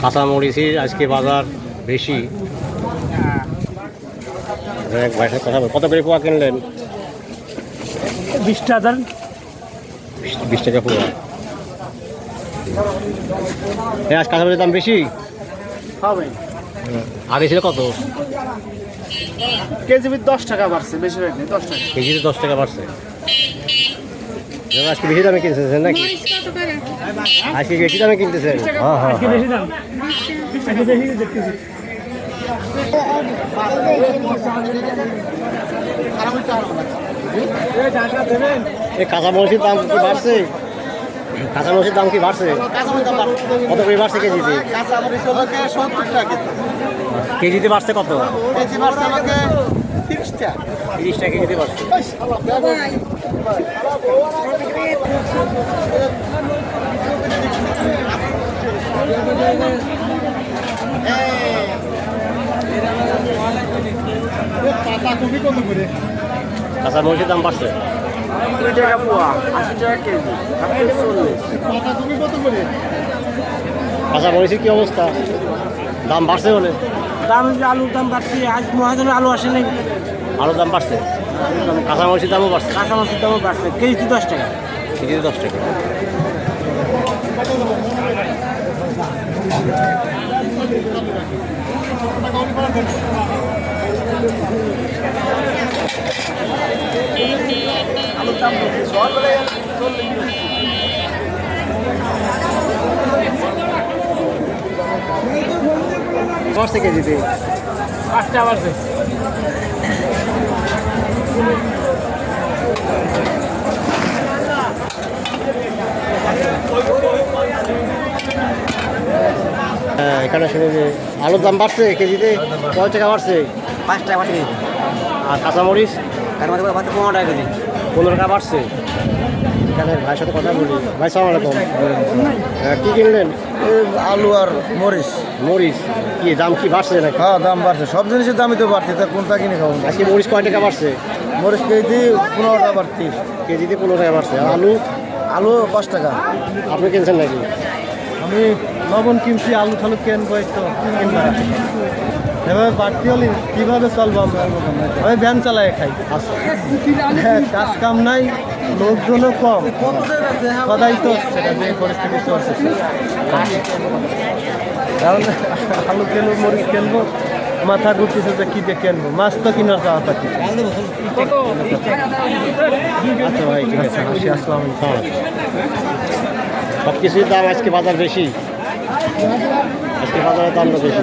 কাঁচামরিচের আজকে বাজার বেশি। এক ভাইয়ের কথা কত করে পোয়া কিনলেন? বিশটা হাজার। বিশ- বিশ টাকা পোয়া। এ আজ কাঁচামরিচের দাম বেশি? আগে ছিল কত? কেজি দশ টাকা বাড়ছে বেশি হয়ে দশ টাকা। কেজিতে দশ টাকা বাড়ছে। আজকে বেশি দামে কিনতেছেন নাকি? আজকে বেশি দামে কিনতেছেন? হ্যাঁ হ্যাঁ আজকে বেশি দাম? আজকে বেশি দেখতেছি এই কাঁচামরিচের দাম কি বাড়ছে? কাঁচামরিচের দাম কি বাড়ছে? কত করে বাড়ছে কেজিতে? কেজিতে বাড়ছে কত? তিরিশ টাকা কেজিতে বাড়ছে। কাঁচামরিচের দাম বাড়ছে। কুড়ি টাকা পোয়া। আশি টাকা কেজি। চল্লিশ। কাঁচামরিচের কি অবস্থা? দাম বাড়ছে বলে? দাম আলুর দাম বাড়ছে আজ মহাজনের আলু আসে নাই। আলুর দাম বাড়ছে? কাঁচামরিচের দামও বাড়ছে। কাঁচা মাছের দামও বাড়ছে। কেজি দশ টাকা। কেজিতে দশ টাকা। চল্লিশ কেজিতে। পাঁচটা বাড়ছে হ্যাঁ এখানে শুনে যে আলুর দাম বাড়ছে কেজিতে কয় টাকা বাড়ছে। পাঁচ টাকা বাড়ছে আর কাঁচামরিচ? মধ্যে বাড়ছে পনেরো টাকা কেজি। পনেরো টাকা বাড়ছে। এখানে ভাইয়ের সাথে কথা বলি। ভাই সালাম আলাইকুম। হ্যাঁ, কি কিনলেন? আলু আর মরিচ। মরিচ? কি দাম কি বাড়ছে নাকি? হ্যাঁ দাম বাড়ছে। সব জিনিসের দামই তো বাড়ছে। তা কোনটা কিনে খাব? আজকে মরিচ কয় টাকা বাড়ছে? মরিচ কেজি পনেরো টাকা বাড়তি। কেজিতে পনেরো টাকা বাড়ছে। আর আলু? আলু পাঁচ টাকা। আপনি কিনছেন নাকি? আমি লবণ কিনছি আলু ঠালু কিনবো তো কিনবা এভাবে বাড়তি হলে কীভাবে চলবো আমরা? আমি ভ্যান চালাই খাই। হ্যাঁ কাজ কাম নাই লোকজনও কম। সদাই তো সেটা যে পরিস্থিতি চলছে আলু কিনবো মরিচ কিনবো মাথা ঘুরতেছে যে কী দেখে আনব মাছ তো কিনার খাওয়া পাতি আচ্ছা ভাই, ঠিক আছে, আসি, আসসালামু সব কিছুর দাম আজকে বাজার বেশি। আজকে বাজারের দামটা বেশি।